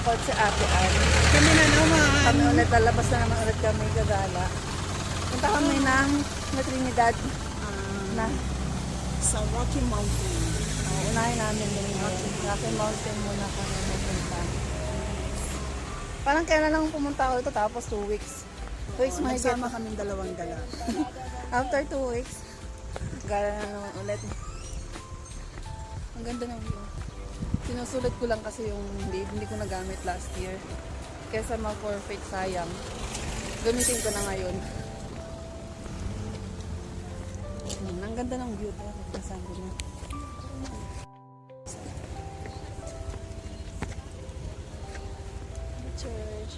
ngayon kasama ko si Ate Ann. Kami na naman. Kami ulit, lalabas na naman ulit kami gagala. Punta kami ng na Trinidad na Sa Rocky Mountain. uh, unahin namin din yung Rocky Mountain muna kami pupunta. Parang kailan lang pumunta ako ito tapos 2 weeks. 2 weeks mahigit. Nagsama kaming dalawang gala. After 2 weeks, gala na naman ulit. Ang ganda ng view. Sinusulat ko lang kasi yung hindi, hindi ko nagamit last year. Kesa ma-forfeit sayang. Gamitin ko na ngayon. Hmm, ang ganda ng view. Tara, pagkasabi mo. Church.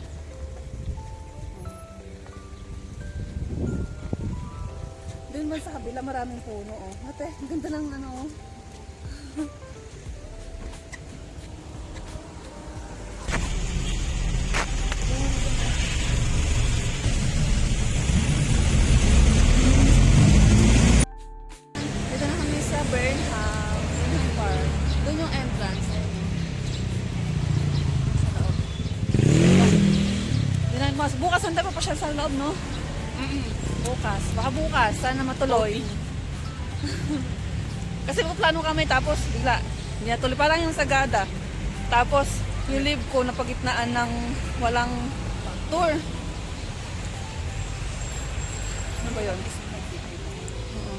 Doon man sa kabila, maraming puno, oh. Ate, ang ganda ng ano, oh. Mas bukas ang tayo pa siya sa loob, no? Bukas. Baka bukas. Sana matuloy. Kasi may plano kami tapos bigla. Hindi natuloy. Parang yung sagada. Tapos yung live ko na pagitnaan ng walang tour. Ano ba yun? Oo.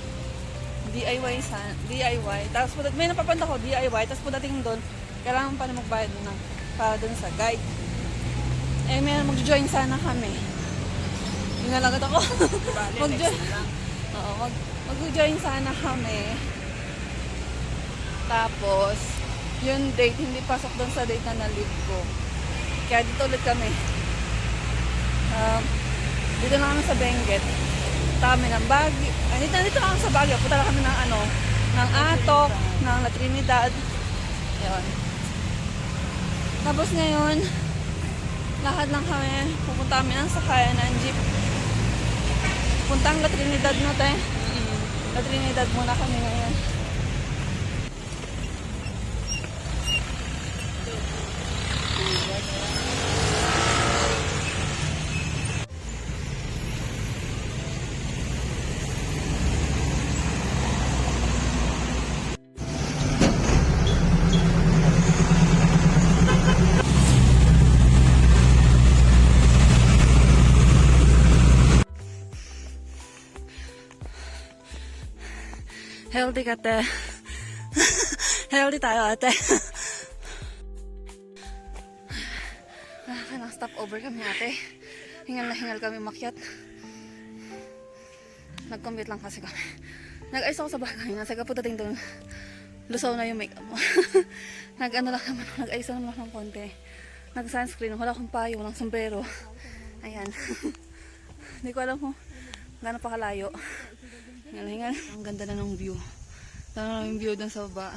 DIY sa DIY. Tapos may napapanda ko DIY. Tapos pagdating doon, kailangan pa na magbayad na para doon sa guide. Eh, may mag-join sana kami. Yung nalagat ako. mag-join. Oo, mag, mag-join sana kami. Tapos, yung date, hindi pasok doon sa date na na-leave ko. Kaya dito ulit kami. Um, dito na kami sa Benguet. Punta kami ng Baguio. Ay, dito, dito kami sa Baguio. Punta na kami ng ano, ng Atok, ng La Trinidad. Yun. Tapos ngayon, lahat lang kami, pupunta kami ng sakayan ng jeep. Puntang La Trinidad no, te. La Trinidad muna kami ngayon. Healthy ka, te. Healthy tayo, ate. ah, stop over kami, ate. Hingal na hingal kami makyat. Nag-commute lang kasi kami. Nag-ayos ako sa bagay. Nasa kaputating doon. Lusaw na yung makeup mo. Nag-ano lang naman. Nag-ayos lang naman ng konti. Nag-sunscreen. Wala akong payo. Walang sombrero. Ayan. Hindi ko alam kung gaano pa kalayo. Hingal, hingal. Ang ganda na ng view. Ganda na yung view dun sa baba.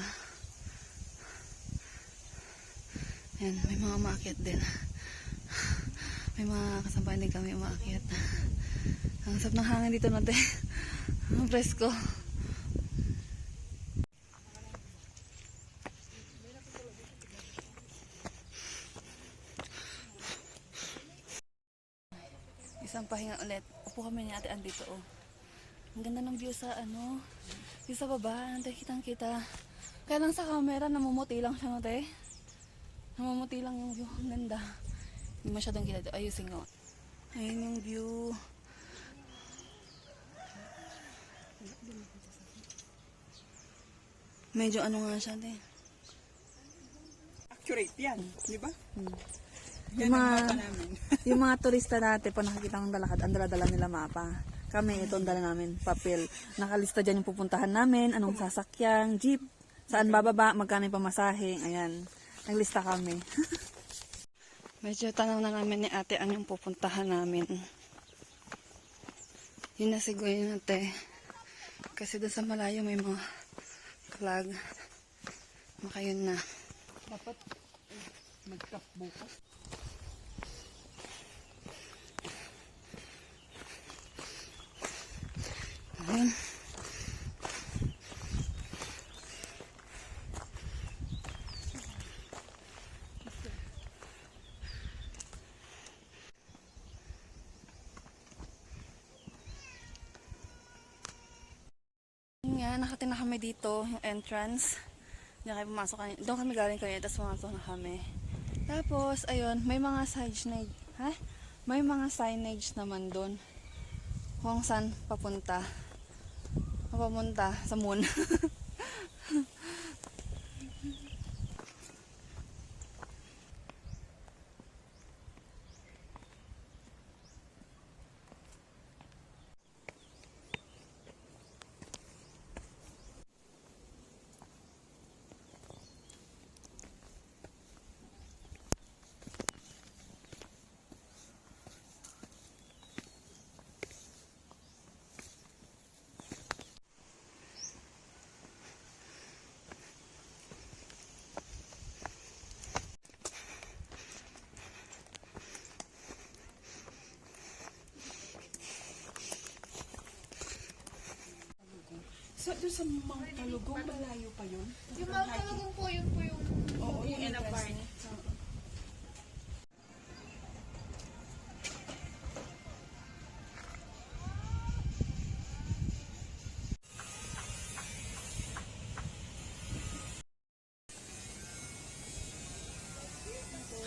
Ayan, may mga umaakyat din. May mga kasampahan din kami umaakyat. Ang sarap ng hangin dito natin. Ang presko. Isang pahinga ulit. Upo kami ni ate Ann oh. Ang ganda ng view sa ano. View sa baba. Nante kitang kita. Kaya lang sa camera namumuti lang siya no te. Namumuti lang yung view. Ang ganda. Hindi masyadong kita. Ayusin ko. Ayun yung view. Medyo ano nga siya te. Accurate yan, di ba? Hmm. Yan Yung mga- yung mga turista natin, pag nakikita ng dalakad, ang dala-dala nila mapa. Kami, ito ang dala namin, papel. Nakalista dyan yung pupuntahan namin, anong sasakyan, jeep, saan bababa, magkano yung pamasahe, ayan. Naglista kami. Medyo tanaw na namin ni ate ang yung pupuntahan namin. Yun na siguro yun ate. Kasi doon sa malayo may mga flag. Maka yun na. Dapat Nag-cup bukas. Yun nga, na kami dito, yung entrance. Hindi kami pumasok kanina. Doon kami galing kanina, tapos pumasok na kami. Tapos, ayun, may mga signage, ha? May mga signage naman doon. Kung saan papunta. พระมนตาสมุน Sa, doon sa Mount Talugong, malayo pa yun? Yung mga talagong po, yun po yung Oo, yung entrance niya.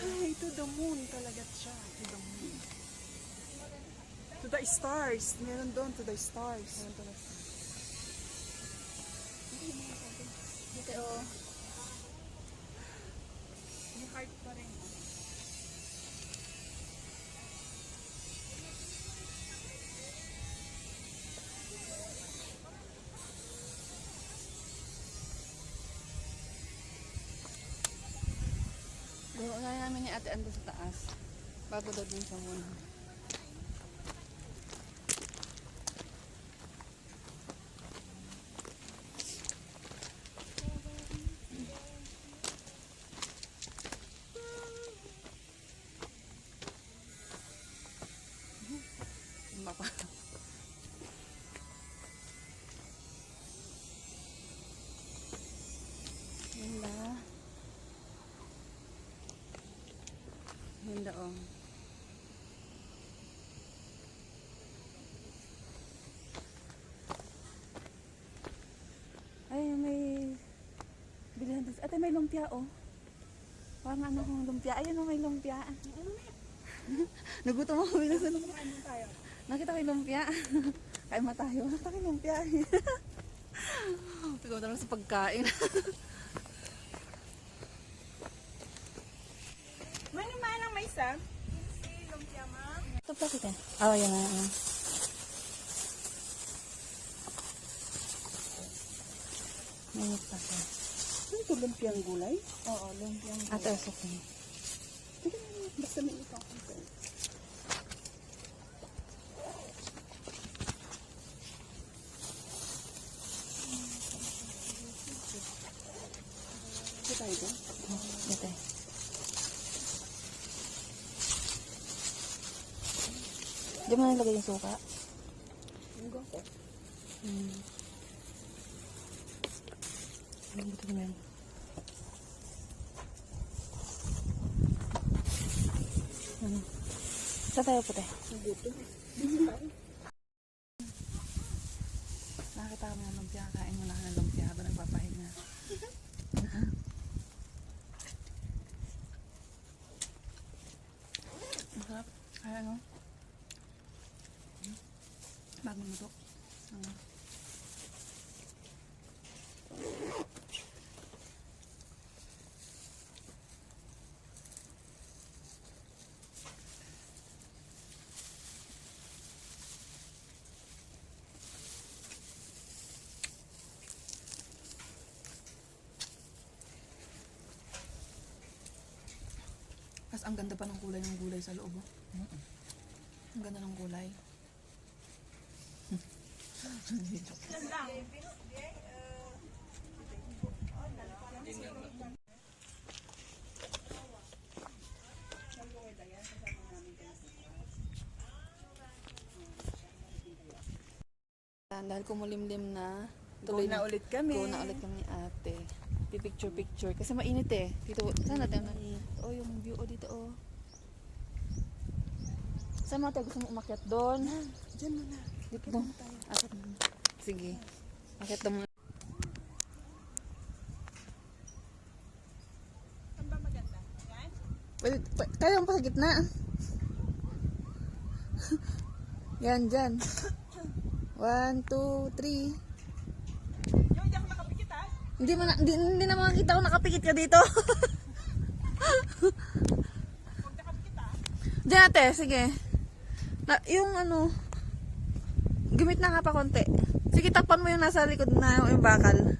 Ay, to the moon talaga siya. To the moon. To the stars. Meron doon, to the stars. Pa rin. Guro na namin ni ate ando sa taas. Bago daw sa moon. Ano pa? Ganda. Ganda oh. Ay, may bilihan dito. Ate, may lumpia oh. Parang ano kong lumpia. Ayun oh, may lumpia. Nagutom ako bila sa lumpia. Nakita ko yung lumpia. Kain mo tayo. Nakita ko yung lumpia. Ikaw na sa pagkain. Ito pa kita. Oh, yan na. yan. May pa ka. Ano to, lumpiang gulay? Oo, lumpiang Ate, usok na. Basta may ikaw. Ito tayo doon. Ate. Di mo nalagay yung suka? Hmm. Ang buto mo yan. Ano? Saan tayo puti? Ang buto. Tapos ang ganda pa ng kulay ng gulay sa loob. Oh. Mm -mm. Ang ganda ng gulay. Dahil kumulimlim na, tuloy go na ulit kami. Go na ulit kami ate. Pipicture-picture. Kasi mainit eh. Dito, saan natin? Mm -hmm. Oh, yung view oh, dito oh. Saan mo tayo gusto mo umakyat doon? Diyan muna. Dito doon. Akit mo. Sige. Akit doon. Saan ba maganda? Yan? Pwede, pwede, kaya pa sa gitna. Yan, dyan. One, two, three. Yung hindi ako nakapikit ha? Hindi mo na, hindi, hindi na makakita ko nakapikit ka dito. Diyan ate, sige. Na, yung ano, gumit na nga pa konti. Sige, takpan mo yung nasa likod na yung bakal.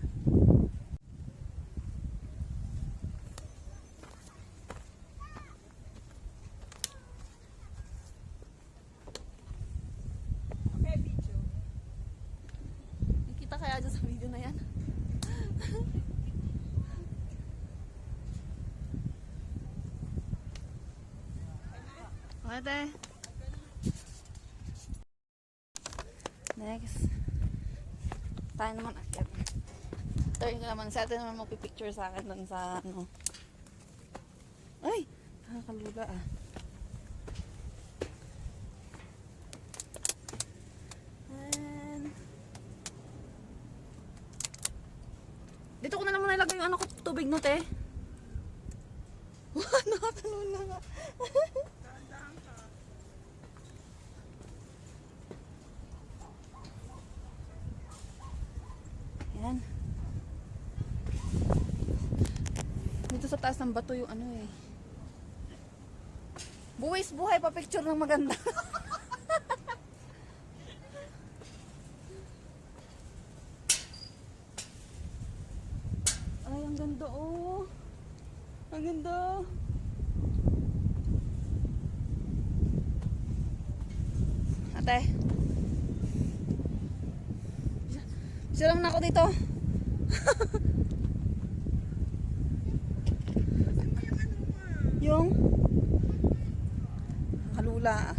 Okay, video. Nakita kaya dyan sa video na yan? Ate. Next. Tayo naman akit. Turn ko naman. Sa atin naman magpipicture sa akin dun sa ano. Ay! Nakakalula ah. And... Dito ko na lang muna ilagay yung ano ko, tubig no, te. Nakatalon na nga. Yan. Dito sa taas ng bato yung ano eh. Buwis buhay pa picture ng maganda. Ay, ang ganda oh. Ang ganda. Ate. Silang na ako dito. yung kalula.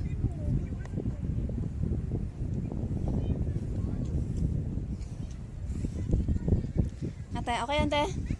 Ate, okay ate?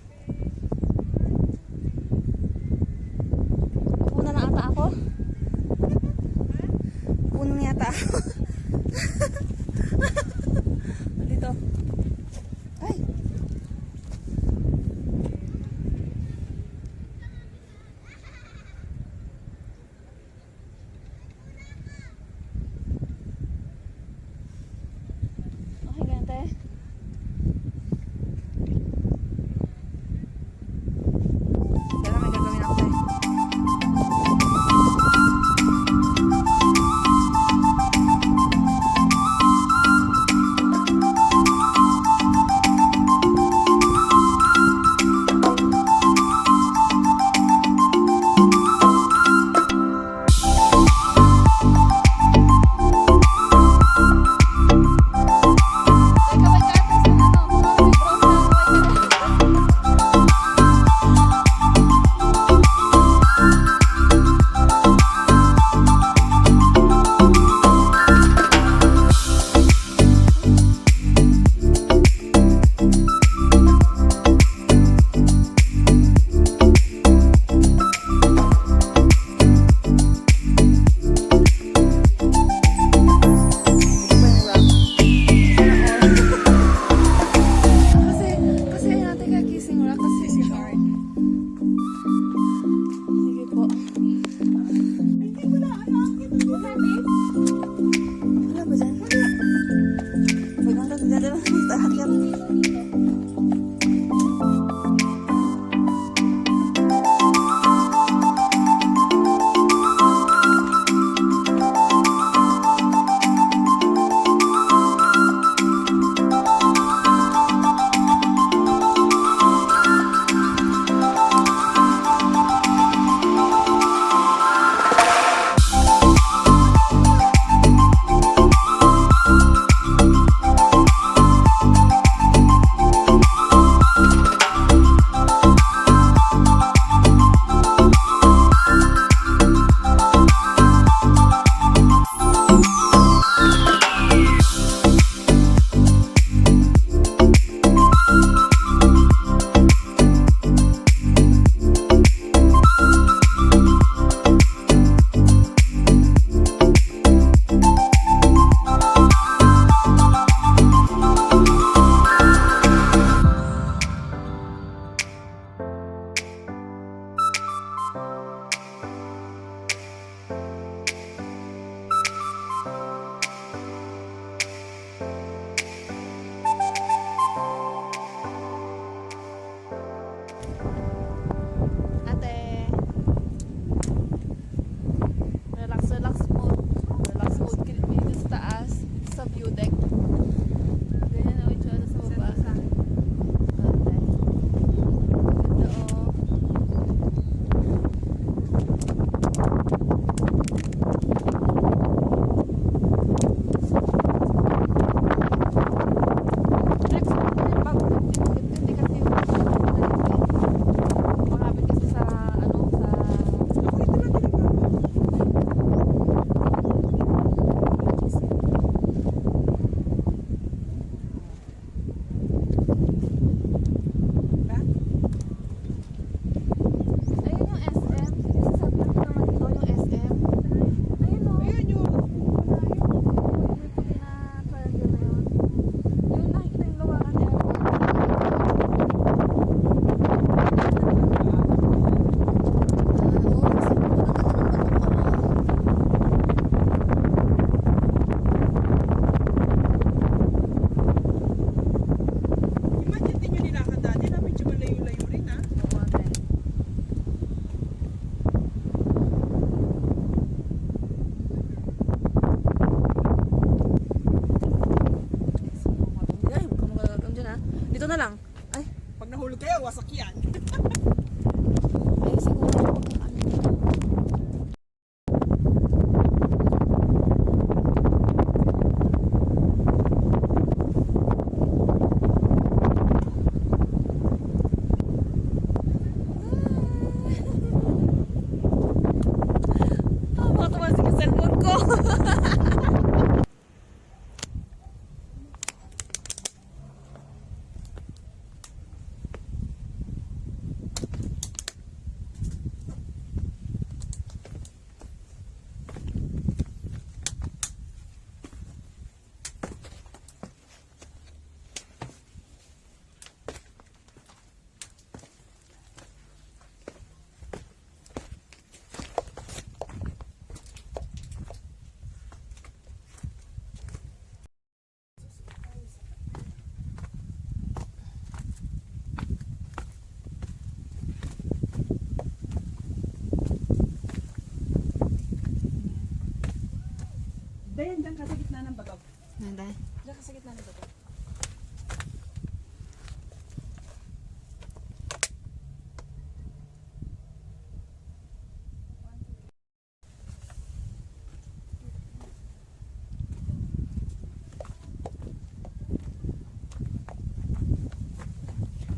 Gitna ng bato. Nanda. Dyan ka sa gitna ng bato.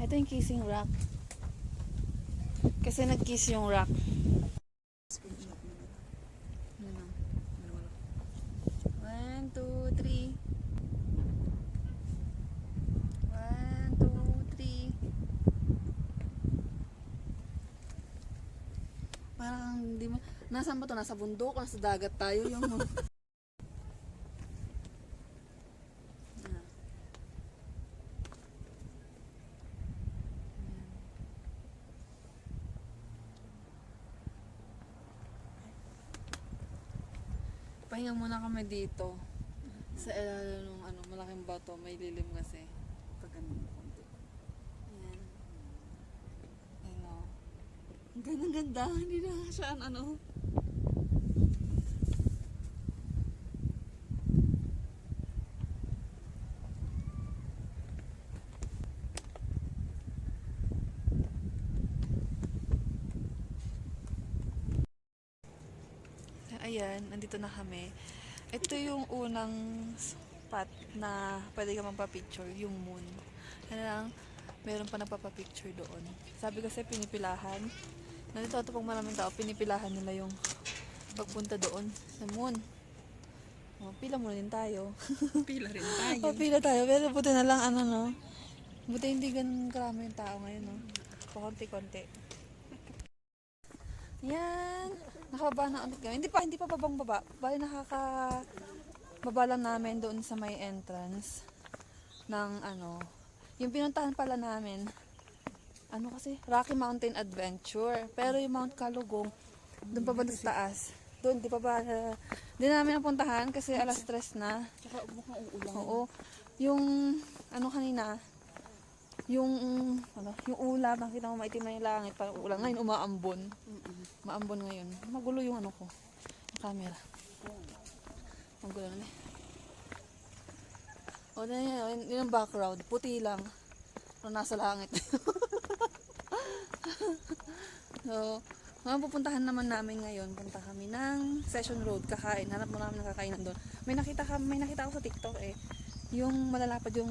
Ito yung kissing rock. Kasi nag-kiss yung rock. Screenshot mo na. Ano na? One, two, three. One, two, three. Parang hindi mo... Nasaan ba to? Nasa bundok? Nasa dagat tayo? Yung... Ah. Pahinga muna kami dito. Sa ilalim ng ano, malaking bato. May lilim kasi. Pag ganun mo konti. Ayan. Ayan o. Ganda, ang ganda. Hindi na siya ano. Ayan, nandito na kami. Ito yung unang spot na pwede ka magpa-picture, yung moon. Ano lang, meron pa nagpapa-picture doon. Sabi kasi pinipilahan. Nandito ito pag maraming tao, pinipilahan nila yung pagpunta doon sa moon. Oh, pila muna din tayo. Pila rin tayo. Oh, pila tayo. Pero buti na lang ano no. Buti hindi ganun karami yung tao ngayon no. Pakunti-konti. Yan. Nakababa na ulit kami. Hindi pa, hindi pa babang baba. Bali nakaka baba lang namin doon sa may entrance ng ano. Yung pinuntahan pala namin, ano kasi, Rocky Mountain Adventure. Pero yung Mount Kalugong, doon pa ba sa taas? Doon, di pa ba, uh, di namin napuntahan kasi alas stress na. Tsaka mukhang uulan. Oo. Yung ano kanina, yung ano, yung ulap, nakita mo maitim na yung langit, parang ulan. Ngayon umaambon. Maambon ngayon. Magulo yung ano ko, yung camera. Magulo na eh. O, na yun, yun, yun ang background. Puti lang. Pero nasa langit. so, mga pupuntahan naman namin ngayon, punta kami ng Session Road, kakain. Hanap mo namin ng kakainan doon. May nakita ka, may nakita ako sa TikTok eh. Yung malalapad yung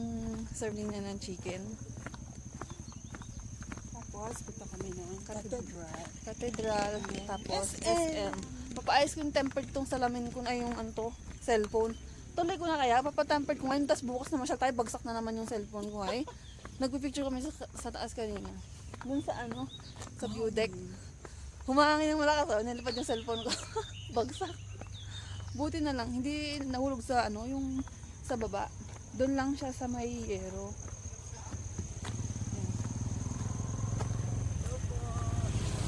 serving niya ng chicken. Tapos, punta kami ng cathedral. Cathedral, tapos SM. SM. Papaayos ko yung tempered tong salamin ko na yung ano to, cellphone. Tuloy ko na kaya, papatempered ko ngayon, tapos bukas naman siya tayo, bagsak na naman yung cellphone ko ay. Nagpipicture kami sa, sa taas kanina. Dun sa ano, sa view deck. Humangin ng malakas, oh, nilipad yung cellphone ko. bagsak. Buti na lang, hindi nahulog sa ano, yung sa baba. Doon lang siya sa may yero. Ano po?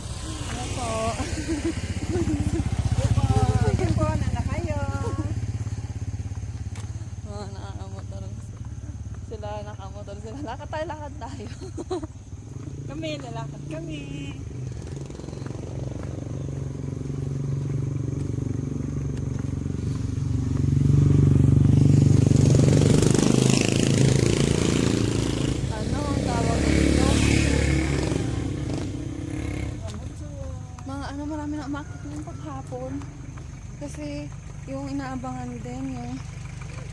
Sige po, na kayo. Mga nakamotor. Sila nakamotor sila. Lakad tayo, lakad tayo. Kami, lalakad kami. ano, ang tawag dito? Ramutso. Mga ano, marami na umakit ng paghapon. Kasi yung inaabangan din, yung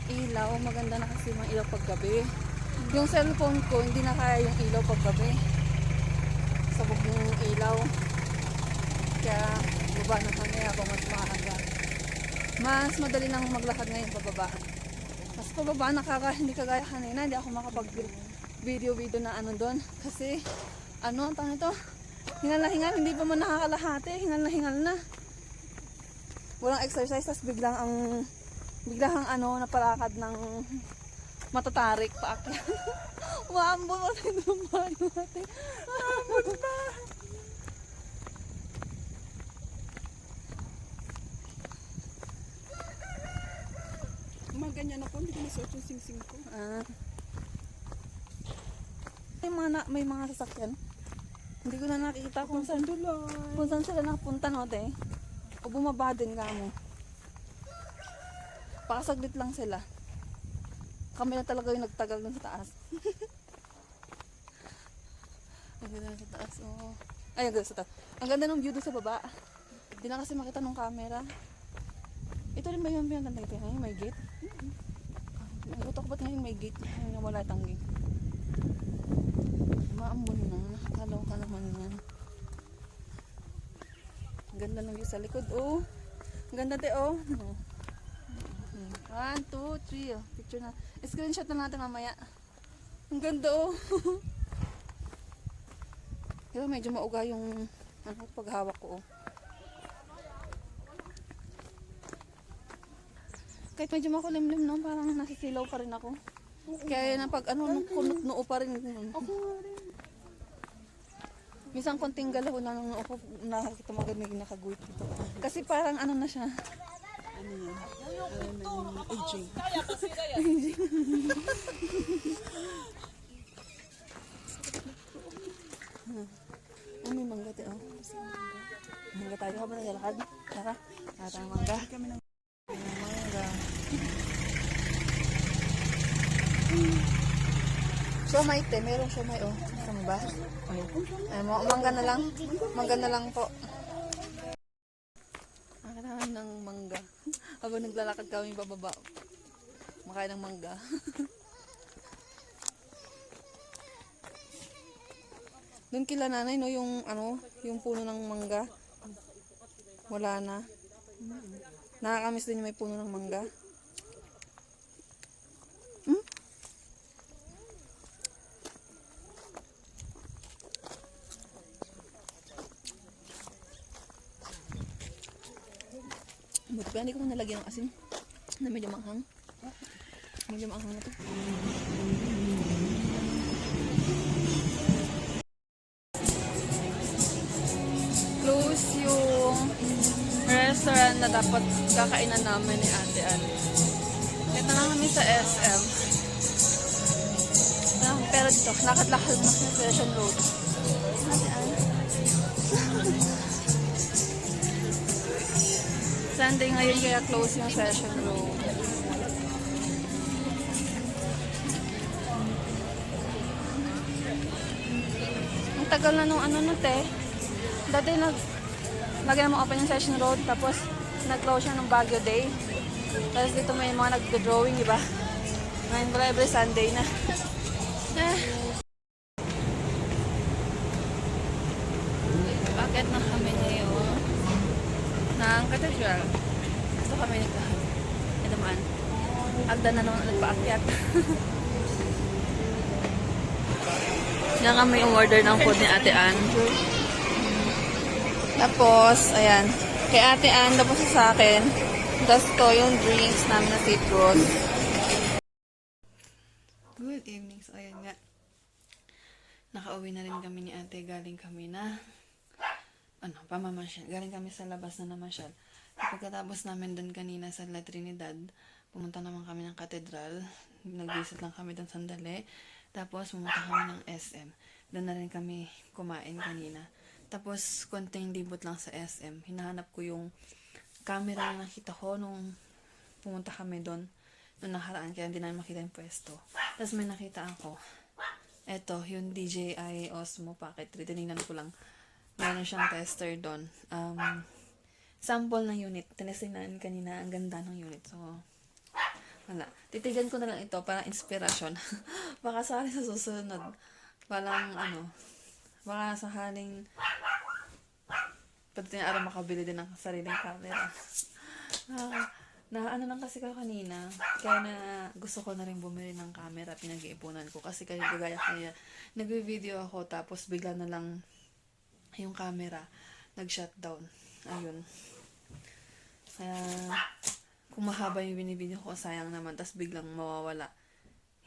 ilaw, maganda na kasi mga ilaw paggabi. Yung cellphone ko, hindi na kaya yung ilaw paggabi. Sabog yung ilaw. Kaya baba na kami habang mas maaga. Mas madali nang maglakad ngayon pababa. Mas pababa nakaka hindi kagaya kanina, hindi ako makapag video video na ano doon kasi ano ang nito? Hingal na hingal, hindi pa man nakakalahati, hingal na hingal na. Walang exercise, tapos biglang ang biglang ang ano napalakad ng matatarik pa akyat. Umaambon mo sa dumaan natin. Umaambon pa. Mga ganyan ako, hindi ko nasuot yung sing-sing ko. Ah. May mga, na, may mga sasakyan. Hindi ko na nakikita kung saan, Sandulan. kung saan sila nakapunta no, te. O bumaba din ka mo. Pakasaglit lang sila. Kami na talaga yung nagtagal dun sa taas. Ang ganda sa taas, oh. Ay, ang ganda sa taas. Ang ganda ng view doon sa baba. Hindi na kasi makita ng camera. Ito rin ba yung pinaganda ito? Ngayon may gate? Nagulat ako ba't ngayon may gate? Ngayon wala itang gate. Maambon na. Kalaw ka naman yan. Ang ganda ng view sa likod. Oh. Ang ganda de oh. Hmm. One, two, three. Oh. Picture na. Screenshot na natin mamaya. Ang ganda oh. Pero medyo mauga yung ano, paghawak ko oh. Kahit medyo makulimlim no, parang nakisilaw pa rin ako. Kaya na pag ano, kunot noo pa rin. Ako rin. Minsan konting galaw na nung ako nakakita maganda yung nakaguhit dito. Kasi parang ano na siya. Ano yan? Ano yung aging. Ay, may mangga te, oh. Mangga tayo habang naglalakad. Tara, tara mangga. Ng Mangga. Siomay te, meron siomay, oh. Saan ba? Ay, mo, mangga na lang. Mangga na lang po. Nakakataan ng mangga. Habang naglalakad kami bababa. Makain ng mangga. Doon kila nanay, no, yung ano, yung puno ng mangga. Wala na. Nakakamiss din yung may puno ng mangga. Hmm? Pa, hindi ko nalagyan ng asin. Na medyo manghang. Medyo manghang na to. Close yung restaurant na dapat kakainan namin ni Ate Ann. Dito na kami sa SM. Ah, pero dito, lakad-lakad na sa Session Road. Sunday ngayon kaya close yung Session Road. Ang tagal na nung ano no, te. Dati nag lagyan mo open yung session road tapos nag-close siya ng Baguio Day. Tapos dito may mga nag-drawing, di ba? Ngayon pala every Sunday na. eh. Bakit na kami ngayon ng cathedral? Ito kami nagkahan. Ito man. Agda na naman nagpaakyat. Yan kami umorder ng food ni Ate Ann. Tapos, ayan. Kay Ate Ann, tapos sa akin. Tapos to yung drinks namin na citrus. Good evening. So, ayan nga. Nakauwi na rin kami ni ate. Galing kami na, ano, pamamasyal. Galing kami sa labas na namasyal. Pagkatapos namin doon kanina sa La Trinidad, pumunta naman kami ng katedral. Nag-visit lang kami doon sandali. Tapos, pumunta kami ng SM. Doon na rin kami kumain kanina. Tapos, konting libot lang sa SM. Hinahanap ko yung camera na nakita ko nung pumunta kami doon nung nakaraan kaya hindi namin makita yung pwesto. Tapos may nakita ako. Eto, yung DJI Osmo Pocket 3. Tinignan ko lang. Meron siyang tester doon. Um, sample ng unit. Tinesting namin kanina. Ang ganda ng unit. So, wala. Titigan ko na lang ito para inspirasyon. baka sakali sa susunod. Walang ano. Baka sakaling pati na araw makabili din ng sariling camera. Ah, Na ano lang kasi ko kanina, kaya na gusto ko na rin bumili ng camera, pinag-iipunan ko. Kasi kaya gaya kaya, nagbe-video ako tapos bigla na lang yung camera nag-shutdown. Ayun. Kaya, kung mahaba yung binibideo ko, sayang naman. Tapos biglang mawawala.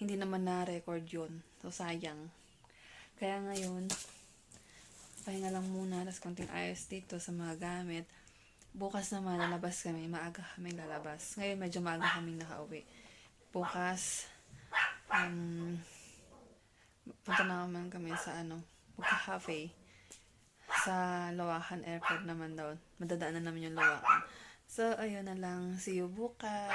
Hindi naman na-record yun. So, sayang. Kaya ngayon, pahinga lang muna. Tapos konting ayos dito sa mga gamit. Bukas naman, lalabas kami. Maaga kami lalabas. Ngayon, medyo maaga kaming nakauwi. Bukas, um, punta na naman kami sa ano, magka-cafe sa Lawakan Airport naman daw. Madadaan na namin yung Lawakan. So, ayun na lang. See you bukas.